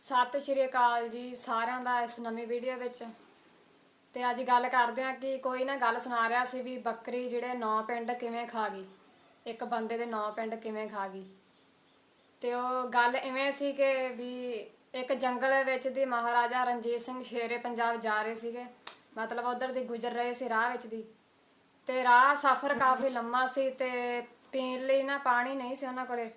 ਸਤਿ ਸ਼੍ਰੀ ਅਕਾਲ ਜੀ ਸਾਰਿਆਂ ਦਾ ਇਸ ਨਵੀਂ ਵੀਡੀਓ ਵਿੱਚ। ਤੇ ਅੱਜ ਗੱਲ ਕਰਦੇ ਹਾਂ ਕਿ ਕੋਈ ਨਾ ਗੱਲ ਸੁਣਾ ਰਿਹਾ ਸੀ ਵੀ ਬੱਕਰੀ ਜਿਹੜੇ ਨੌ ਪਿੰਡ ਕਿਵੇਂ ਖਾ ਗਈ। ਇੱਕ ਬੰਦੇ ਦੇ ਨੌ ਪਿੰਡ ਕਿਵੇਂ ਖਾ ਗਈ। ਤੇ ਉਹ ਗੱਲ ਇਵੇਂ ਸੀ ਕਿ ਵੀ ਇੱਕ ਜੰਗਲ ਵਿੱਚ ਦੀ ਮਹਾਰਾਜਾ ਰਣਜੀਤ ਸਿੰਘ ਸ਼ੇਰੇ ਪੰਜਾਬ ਜਾ ਰਹੇ ਸੀਗੇ। ਮਤਲਬ ਉਧਰ ਦੀ ਗੁਜ਼ਰ ਰਹੇ ਸੀ ਰਾਹ ਵਿੱਚ ਦੀ। ਤੇ ਰਾਹ ਸਫ਼ਰ ਕਾਫੀ ਲੰਮਾ ਸੀ ਤੇ ਪੀਣ ਲਈ ਨਾ ਪਾਣੀ ਨਹੀਂ ਸੀ ਉਹਨਾਂ ਕੋਲੇ।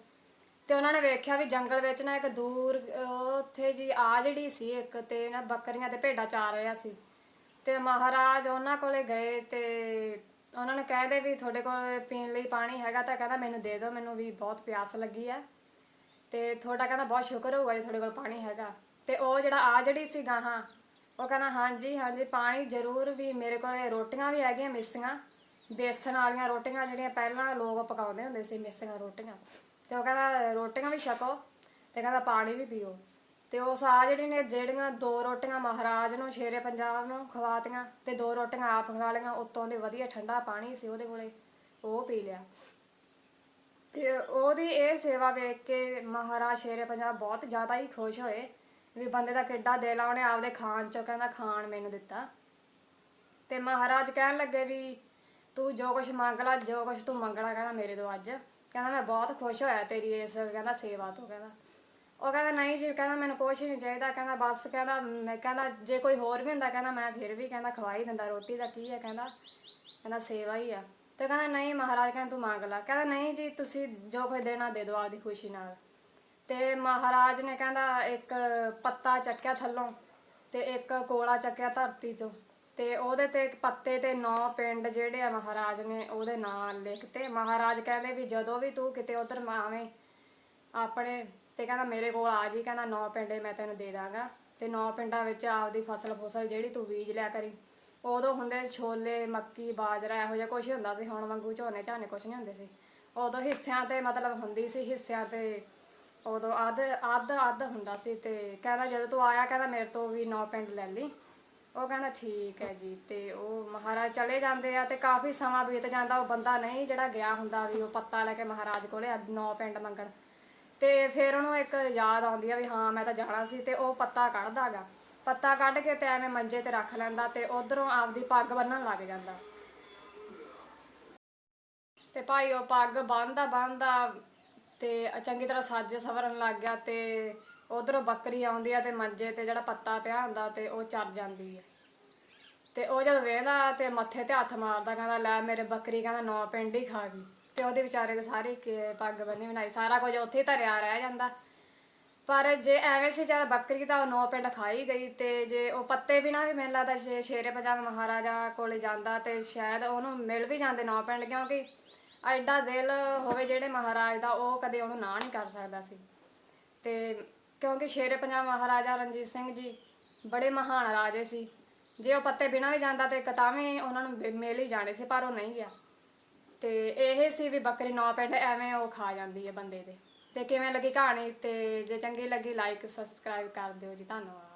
ਤੇ ਉਹਨਾਂ ਨੇ ਵੇਖਿਆ ਵੀ ਜੰਗਲ ਵਿੱਚ ਨਾ ਇੱਕ ਦੂਰ ਅਹ, ਉੱਥੇ ਜੀ ਆ ਜਿਹੜੀ ਸੀ ਇੱਕ ਤੇ ਨਾ ਬੱਕਰੀਆਂ ਤੇ ਭੇਡਾਂ ਚਾਰ ਰਿਹਾ ਸੀ। ਤੇ ਮਹਾਰਾਜ ਉਹਨਾਂ ਕੋਲੇ ਗਏ ਤੇ ਉਹਨਾਂ ਨੇ ਕਹਿੰਦੇ ਵੀ ਤੁਹਾਡੇ ਕੋਲ ਪੀਣ ਲਈ ਪਾਣੀ ਹੈਗਾ ਤਾਂ ਕਹਿੰਦਾ ਮੈਨੂੰ ਦੇ ਦਿਓ ਮੈਨੂੰ ਵੀ ਬਹੁਤ ਪਿਆਸ ਲੱਗੀ ਆ। ਤੇ ਤੁਹਾਡਾ ਕਹਿੰਦਾ ਬਹੁਤ ਸ਼ੁਕਰ ਹੋਊਗਾ ਜੀ ਤੁਹਾਡੇ ਕੋਲ ਪਾਣੀ ਹੈਗਾ। ਤੇ ਉਹ ਜਿਹੜਾ ਆ ਜਿਹੜੀ ਸੀ ਗਾਹਾਂ ਉਹ ਕਹਿੰਦਾ ਹਾਂਜੀ ਹਾਂਜੀ ਪਾਣੀ ਜ਼ਰੂਰ ਵੀ ਮੇਰੇ ਕੋਲੇ ਰੋਟੀਆਂ ਵੀ ਹੈਗੀਆਂ ਮਿੱਸੀਆਂ। ਬੇਸਣ ਵਾਲੀਆਂ ਰੋਟੀਆਂ ਜਿਹੜੀਆਂ ਪਹਿਲਾਂ ਲੋਕ ਪਕਾਉਂਦੇ ਹੁੰਦੇ ਸੀ ਮਿੱਸੀਆਂ ਰੋਟੀਆਂ। ਤੇ ਉਹ ਕਹਿੰਦਾ, ਰੋਟੀਆਂ ਵੀ ਛਕੋ ਤੇ ਕਹਿੰਦਾ ਪਾਣੀ ਵੀ ਪੀਓ। ਤੇ ਉਹ ਆ ਜਿਹੜੀ ਨੇ ਜਿਹੜੀਆਂ ਦੋ ਰੋਟੀਆਂ ਮਹਾਰਾਜ ਨੂੰ, ਸ਼ੇਰੇ ਪੰਜਾਬ ਨੂੰ ਖਵਾਤੀਆਂ ਤੇ ਦੋ ਰੋਟੀਆਂ ਆਪ ਖਾ ਲਈਆਂ, ਉੱਤੋਂ ਦੇ ਵਧੀਆ ਠੰਡਾ ਪਾਣੀ ਸੀ ਉਹਦੇ ਕੋਲੇ, ਉਹ ਪੀ ਲਿਆ। ਤੇ ਉਹਦੀ ਇਹ ਸੇਵਾ ਵੇਖ ਕੇ ਮਹਾਰਾਜ ਸ਼ੇਰੇ ਪੰਜਾਬ ਬਹੁਤ ਜ਼ਿਆਦਾ ਹੀ ਖੁਸ਼ ਹੋਏ ਵੀ ਬੰਦੇ ਦਾ ਕਿੱਡਾ ਦਿਲ ਆ, ਉਹਨੇ ਆਪਦੇ ਖਾਣ ਚੋਂ ਕਹਿੰਦਾ, ਖਾਣ ਮੈਨੂੰ ਦਿੱਤਾ। ਤੇ ਮਹਾਰਾਜ ਕਹਿਣ ਲੱਗੇ ਵੀ, ਤੂੰ ਜੋ ਕੁਝ ਮੰਗ ਲੈ, ਜੋ ਕੁਝ ਤੂੰ ਮੰਗਣਾ, ਕਹਿੰਦਾ ਮੇਰੇ ਤੋਂ ਅੱਜ। ਕਹਿੰਦਾ ਮੈਂ ਬਹੁਤ ਖੁਸ਼ ਹੋਇਆ ਤੇਰੀ ਇਸ ਕਹਿੰਦਾ ਸੇਵਾ ਤੋਂ ਕਹਿੰਦਾ। ਉਹ ਕਹਿੰਦਾ ਨਹੀਂ ਜੀ, ਕਹਿੰਦਾ ਮੈਨੂੰ ਕੁਛ ਨਹੀਂ ਚਾਹੀਦਾ, ਕਹਿੰਦਾ ਬਸ ਕਹਿੰਦਾ, ਮੈਂ ਕਹਿੰਦਾ ਜੇ ਕੋਈ ਹੋਰ ਵੀ ਹੁੰਦਾ ਕਹਿੰਦਾ ਮੈਂ ਫਿਰ ਵੀ ਕਹਿੰਦਾ ਖਵਾਈ ਦਿੰਦਾ, ਰੋਟੀ ਦਾ ਕੀ ਹੈ ਕਹਿੰਦਾ ਕਹਿੰਦਾ ਸੇਵਾ ਹੀ ਆ। ਤੇ ਕਹਿੰਦਾ ਨਹੀਂ ਮਹਾਰਾਜ ਕਹਿੰਦਾ ਤੂੰ ਮੰਗ ਲੈ, ਕਹਿੰਦਾ ਨਹੀਂ ਜੀ ਤੁਸੀਂ ਜੋ ਕੋਈ ਦੇਣਾ ਦੇ ਦਿਓ ਆਪਦੀ ਖੁਸ਼ੀ ਨਾਲ। ਤੇ ਮਹਾਰਾਜ ਨੇ ਕਹਿੰਦਾ ਇੱਕ ਪੱਤਾ ਚੱਕਿਆ ਥੱਲੋਂ ਤੇ ਇੱਕ ਕੋਲਾ ਚੱਕਿਆ ਧਰਤੀ ਤੋਂ ਤੇ ਉਹਦੇ ਤੇ ਪੱਤੇ ਤੇ ਨੌ ਪਿੰਡ ਜਿਹੜੇ ਆ ਮਹਾਰਾਜ ਨੇ ਉਹਦੇ ਨਾਂ ਲਿਖਤੇ ਮਹਾਰਾਜ ਕਹਿੰਦੇ ਵੀ ਜਦੋਂ ਵੀ ਤੂੰ ਕਿਤੇ ਉਧਰ ਆਵੇਂ ਆਪਣੇ ਤੇ ਕਹਿੰਦਾ ਮੇਰੇ ਕੋਲ ਆ ਜੀ, ਕਹਿੰਦਾ ਨੌ ਪਿੰਡੇ ਮੈਂ ਤੈਨੂੰ ਦੇ ਦਾਂਗਾ ਤੇ ਨੌ ਪਿੰਡਾਂ ਵਿੱਚ ਆਪਦੀ ਫਸਲ ਫਸਲ ਜਿਹੜੀ ਤੂੰ ਬੀਜ ਲਿਆ ਕਰੀ। ਉਦੋਂ ਹੁੰਦੇ ਛੋਲੇ, ਮੱਕੀ, ਬਾਜਰਾ ਇਹੋ ਜਿਹਾ ਕੁਝ ਹੁੰਦਾ ਸੀ, ਹੁਣ ਵਾਂਗੂ ਝੋਨੇ ਝਾਨੇ ਕੁਝ ਨਹੀਂ ਹੁੰਦੇ ਸੀ। ਉਦੋਂ ਹਿੱਸਿਆਂ ਤੇ ਮਤਲਬ ਹੁੰਦੀ ਸੀ, ਹਿੱਸਿਆਂ ਤੇ ਉਦੋਂ ਅੱਧ ਅੱਧ ਅੱਧ ਹੁੰਦਾ ਸੀ ਤੇ ਕਹਿੰਦਾ ਜਦੋਂ ਤੂੰ ਆਇਆ ਕਹਿੰਦਾ ਮੇਰੇ ਤੋਂ ਵੀ ਨੌ ਪਿੰਡ ਲੈ ਲਈ। ਉਹ ਕਹਿੰਦਾ ਠੀਕ ਹੈ ਜੀ, ਤੇ ਉਹ ਮਹਾਰਾਜ ਚਲੇ ਜਾਂਦੇ ਆ ਤੇ ਕਾਫੀ ਸਮਾਂ ਬੀਤ ਜਾਂਦਾ, ਉਹ ਬੰਦਾ ਨਹੀਂ ਜਿਹੜਾ ਗਿਆ ਹੁੰਦਾ ਵੀ ਉਹ ਪੱਤਾ ਲੈ ਕੇ ਮਹਾਰਾਜ ਕੋਲੇ ਨੌ ਪਿੰਡ ਮੰਗਣ। ਤੇ ਫਿਰ ਉਹਨੂੰ ਇੱਕ ਯਾਦ ਆਉਂਦੀ ਆ ਵੀ ਹਾਂ, ਮੈਂ ਤਾਂ ਜਾਣਾ ਸੀ, ਤੇ ਉਹ ਪੱਤਾ ਕੱਢਦਾਗਾ ਪੱਤਾ ਕੱਢ ਕੇ ਤੇ ਐਵੇਂ ਮੰਜੇ ਤੇ ਰੱਖ ਲੈਂਦਾ ਤੇ ਉਧਰੋਂ ਆਪਦੀ ਪੱਗ ਬੰਨਣ ਲੱਗ ਜਾਂਦਾ। ਤੇ ਭਾਈ ਉਹ ਪੱਗ ਬੰਨਦਾ ਬੰਨਦਾ ਤੇ ਚੰਗੀ ਤਰ੍ਹਾਂ ਸੱਜ ਸਵਰਨ ਲੱਗ ਗਿਆ ਤੇ ਉਧਰੋਂ ਬੱਕਰੀ ਆਉਂਦੀ ਆ ਤੇ ਮੰਜੇ ਤੇ ਜਿਹੜਾ ਪੱਤਾ ਪਿਆ ਹੁੰਦਾ ਤੇ ਉਹ ਚਰ ਜਾਂਦੀ ਆ। ਤੇ ਉਹ ਜਦ ਵੇਹਦਾ ਤੇ ਮੱਥੇ ਤੇ ਹੱਥ ਮਾਰਦਾ, ਕਹਿੰਦਾ, ਲੈ ਮੇਰੇ ਬੱਕਰੀ ਕਹਿੰਦਾ, ਨੌ ਪਿੰਡ ਹੀ ਖਾ ਗਈ। ਤੇ ਉਹਦੇ ਵਿਚਾਰੇ ਦੇ ਸਾਰੇ ਕੇ- ਪੱਗ ਬੰਨੀ ਬਣਾਈ। ਸਾਰਾ ਕੁਝ ਉੱਥੇ ਹੀ ਧਰਿਆ ਰਹਿ ਜਾਂਦਾ। ਪਰ ਜੇ ਐਵੇਂ ਸੀ, ਚੱਲ ਬੱਕਰੀ ਤਾਂ ਉਹ ਨੌ ਪਿੰਡ ਖਾਈ ਗਈ ਤੇ ਜੇ ਉਹ ਪੱਤੇ ਬਿਨਾ ਵੀ ਮੈਨੂੰ ਲੱਗਦਾ ਸ਼ੇ- ਸ਼ੇਰੇ ਪੰਜਾਬ ਮਹਾਰਾਜਾ ਕੋਲੇ ਜਾਂਦਾ ਤੇ ਸ਼ਾਇਦ ਉਹਨੂੰ ਮਿਲ ਵੀ ਜਾਂਦੇ ਨੌ ਪਿੰਡ, ਕਿਉਂਕਿ ਐਡਾ ਦਿਲ ਹੋਵੇ ਜਿਹੜੇ ਮਹਾਰਾਜ ਦਾ, ਉਹ ਕਦੇ ਉਹਨੂੰ ਨਾ ਨਹੀਂ ਕਰ ਸਕਦਾ ਸੀ। ਤੇ ਕਿਉਂਕਿ ਸ਼ੇਰੇ ਪੰਜਾਬ ਮਹਾਰਾਜਾ ਰਣਜੀਤ ਸਿੰਘ ਜੀ ਬੜੇ ਮਹਾਨ ਰਾਜੇ ਸੀ। ਜੇ ਉਹ ਪੱਤੇ ਬਿਨਾਂ ਵੀ ਜਾਂਦਾ ਤੇ ਕਤਾਵੇਂ ਉਹਨਾਂ ਨੂੰ ਮਿ- ਮਿਲ ਹੀ ਜਾਣੇ ਸੀ, ਪਰ ਉਹ ਨਹੀਂ ਗਿਆ। ਤੇ ਇਹ ਸੀ ਵੀ ਬੱਕਰੀ ਨੌ ਪਿੰਡ ਐਵੇਂ ਉਹ ਖਾ ਜਾਂਦੀ ਹੈ ਬੰਦੇ ਦੇ। ਤੇ ਕਿਵੇਂ ਲੱਗੀ ਕਹਾਣੀ ਤੇ ਜੇ ਚੰਗੀ ਲੱਗੀ ਲਾਈਕ ਸਬਸਕ੍ਰਾਈਬ ਕਰ ਦਿਓ ਜੀ। ਧੰਨਵਾਦ।